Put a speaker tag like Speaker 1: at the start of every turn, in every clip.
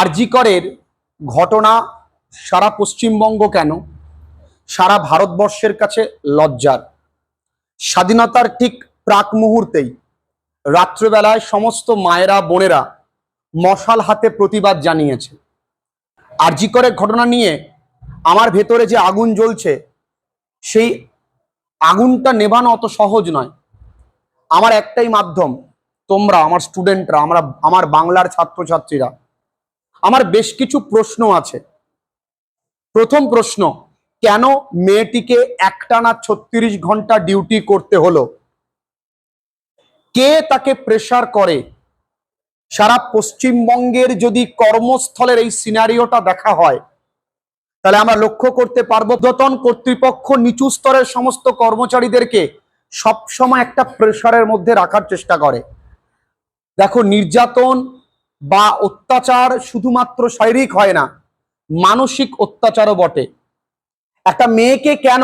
Speaker 1: আরজিকরের ঘটনা সারা পশ্চিমবঙ্গ কেন? সারা ভারতবর্ষের কাছে লজ্জার। স্বাধীনতার ঠিক প্রাক মুহূর্তেই রাত্রেবেলায় সমস্ত মায়েরা, বোনেরা মশাল হাতে প্রতিবাদ জানিয়েছে। আরজিকরের ঘটনা নিয়ে আমার ভেতরে যে আগুন জ্বলছে, সেই আগুনটা নেভানো অত সহজ নয়। আমার একটাই মাধ্যম, তোমরা, আমার স্টুডেন্টরা আমরা, আমার বাংলার ছাত্রছাত্রীরা আমার বেশ কিছু প্রশ্ন আছে। প্রথম প্রশ্ন, কেন মেয়েটিকে একটানা ছত্রিশ ঘণ্টা ডিউটি করতে হলো? কে তাকে প্রেসার করে? সারা পশ্চিমবঙ্গের যদি কর্মস্থলের এই সিনারিওটা দেখা হয়, তাহলে আমরা লক্ষ্য করতে পারব দতন কর্তৃপক্ষ নিচু স্তরের সমস্ত কর্মচারীদেরকে সবসময় একটা প্রেশারের মধ্যে রাখার চেষ্টা করে। দেখো, নির্যাতন বা অত্যাচার শুধুমাত্র শারীরিক হয় না, মানসিক অত্যাচারও বটে। একটা মেয়েকে কেন,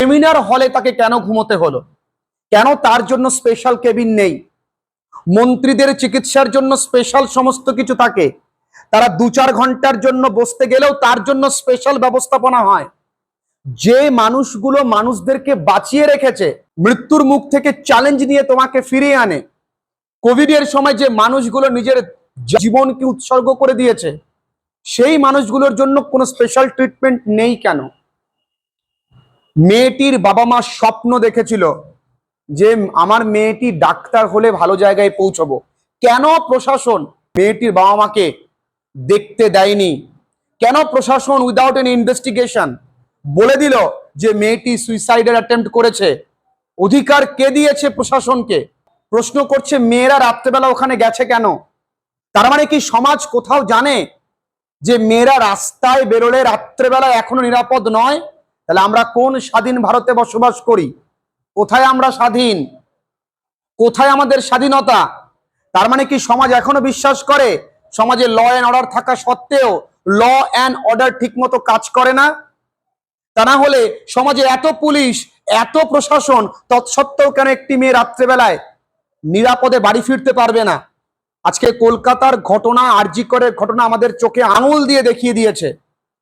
Speaker 1: সেমিনার হলে তাকে কেন ঘুমোতে হলো? কেন তার জন্য স্পেশাল কেবিন নেই? মন্ত্রীদের চিকিৎসার জন্য স্পেশাল সমস্ত কিছু থাকে। তারা দু চার ঘণ্টার জন্য বসতে গেলেও তার জন্য স্পেশাল ব্যবস্থাপনা হয়। যে মানুষগুলো মানুষদেরকে বাঁচিয়ে রেখেছে, মৃত্যুর মুখ থেকে চ্যালেঞ্জ নিয়ে তোমাকে ফিরিয়ে আনে। কোভিডের সময় যে মানুষগুলো নিজের জীবনকে উৎসর্গ করে দিয়েছে, সেই মানুষগুলোর জন্য কোনো স্পেশাল ট্রিটমেন্ট নেই কেন? মেয়েটির বাবা মা স্বপ্ন দেখেছিল যে আমার মেয়েটি ডাক্তার হলে ভালো জায়গায় পৌঁছবো। কেন প্রশাসন মেয়েটির বাবা মাকে দেখতে দেয়নি? কেন প্রশাসন উইদাউট এন ইনভেস্টিগেশন বলে দিল যে মেয়েটি সুইসাইডের অ্যাটেম্প্ট করেছে? অধিকার কে দিয়েছে প্রশাসনকে? প্রশ্ন করছে, মেয়েরা রাত্রেবেলা ওখানে গেছে কেন? তার মানে কি সমাজ কোথাও জানে যে মেয়েরা রাস্তায় বেরোলে রাত্রেবেলা এখনও নিরাপদ নয়? তাহলে আমরা কোন স্বাধীন ভারতে বসবাস করি? কোথায় আমরা স্বাধীন? কোথায় আমাদের স্বাধীনতা? তার মানে কি সমাজ এখনও বিশ্বাস করে? সমাজে ল অ্যান্ড অর্ডার থাকা সত্ত্বেও ল অ্যান্ড অর্ডার ঠিকমতো কাজ করে না? তা না হলে সমাজে এত পুলিশ, এত প্রশাসন, তৎসত্ত্বেও কেন একটি মেয়ে রাত্রেবেলায় নিরাপদে বাড়ি ফিরতে পারবে না? আজকে কলকাতার ঘটনা, আরজি আরজিকরের ঘটনা আমাদের চোখে আঙুল দিয়ে দেখিয়ে দিয়েছে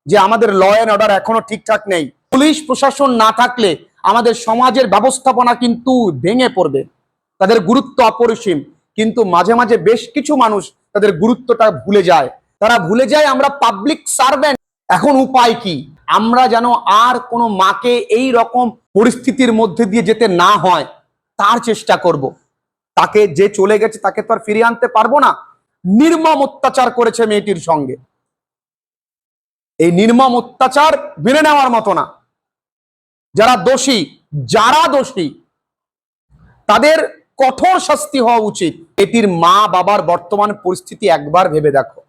Speaker 1: যে আমাদের ল অ্যান্ড অর্ডার এখনও ঠিকঠাক নেই। পুলিশ, প্রশাসন না থাকলে আমাদের সমাজের ব্যবস্থাপনা কিন্তু ভেঙে পড়বে। তাদের গুরুত্ব অপরিসীম, কিন্তু মাঝে মাঝে বেশ কিছু মানুষ তাদের গুরুত্বটা ভুলে যায়। তারা ভুলে যায় আমরা পাবলিক সার্ভেন্ট এখন উপায় কি? আমরা যেন আর কোনো মাকে এই রকম পরিস্থিতির মধ্যে দিয়ে যেতে না হয়, তার চেষ্টা করব। তাকে যে চলে গেছে তাকে তো আর ফিরিয়ে আনতে পারব না। নির্মম অত্যাচার করেছে মেয়েটির সঙ্গে। এই নির্মম অত্যাচার মেনে নেওয়ার মতো না। যারা দোষী যারা দোষী, তাদের কঠোর শাস্তি হওয়া উচিত। এটির মা বাবার বর্তমান পরিস্থিতি একবার ভেবে দেখো।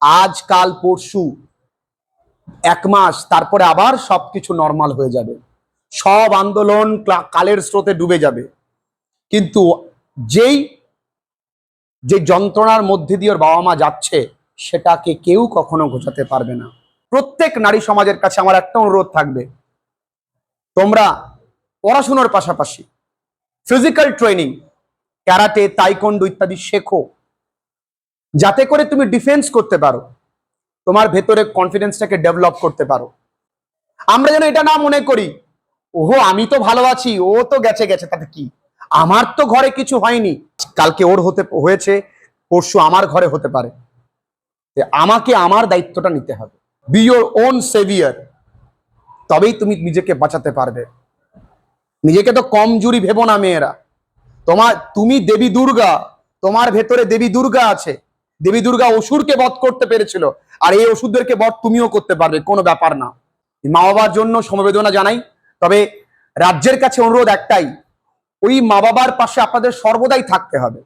Speaker 1: আজ, কাল, পরশু, এক মাস, তারপরে আবার সবকিছু নর্মাল হয়ে যাবে। সব আন্দোলন কালের স্রোতে ডুবে যাবে। কিন্তু যেই, যে যন্ত্রণার মধ্যে দিয়ে ওর বাবা মা যাচ্ছে, সেটাকে কেউ কখনো ঘোচাতে পারবে না। প্রত্যেক নারী সমাজের কাছে আমার একটা অনুরোধ থাকবে। তোমরা পড়াশোনার পাশাপাশি ফিজিক্যাল ট্রেনিং ক্যারাটে তাইকন্ডো ইত্যাদি শেখো। যাতে করে তুমি ডিফেন্স করতে পারো। তোমার ভেতরে কনফিডেন্সটাকে ডেভেলপ করতে পারো। আমরা যেন এটা না মনে করি, ওহো, আমি তো ভালো আছি, ও তো গেছে গেছে, তাতে কি? আমার তো ঘরে কিছু হয়নি। কালকে ওর হতে হয়েছে, পরশু আমার ঘরে হতে পারে। আমাকে আমার দায়িত্বটা নিতে হবে। বি ইয়োর ওন সেভিয়ার তবেই তুমি নিজেকে বাঁচাতে পারবে। নিজেকে তো কমজোরি ভেবো না মেয়েরা। তোমার, তুমি দেবী দুর্গা। তোমার ভেতরে দেবী দুর্গা আছে। দেবী দুর্গা অসুরকে বধ করতে পেরেছিল। আর এই ওষুধদেরকে বধ তুমিও করতে পারবে, কোনো ব্যাপার না। মা বাবার জন্য সমবেদনা জানাই। তবে রাজ্যের কাছে অনুরোধ একটাই ওই মা বাবার পাশে আপনাদের সর্বদাই থাকতে হবে।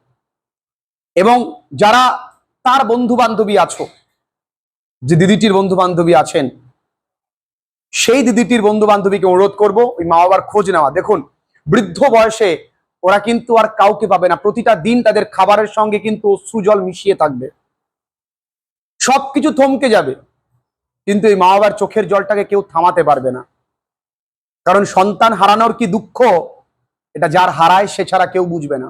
Speaker 1: এবং যারা তার বন্ধু বান্ধবী আছো, যে দিদিটির বন্ধু বান্ধবী আছেন, সেই দিদিটির বন্ধু বান্ধবীকে অনুরোধ করব, ওই মা বাবার খোঁজ নেওয়া। দেখুন, বৃদ্ধ বয়সে ওরা কিন্তু আর কাউকে পাবে না। প্রতিটা দিন তাদের খাবারের সঙ্গে কিন্তু অশ্রু জল মিশিয়ে থাকবে। সবকিছু থমকে যাবে। কিন্তু এই মা বাবার চোখের জলটাকে কেউ থামাতে পারবে না। কারণ সন্তান হারানোর কি দুঃখ? এটা যার হারায় সে ছাড়া কেউ বুঝবে না।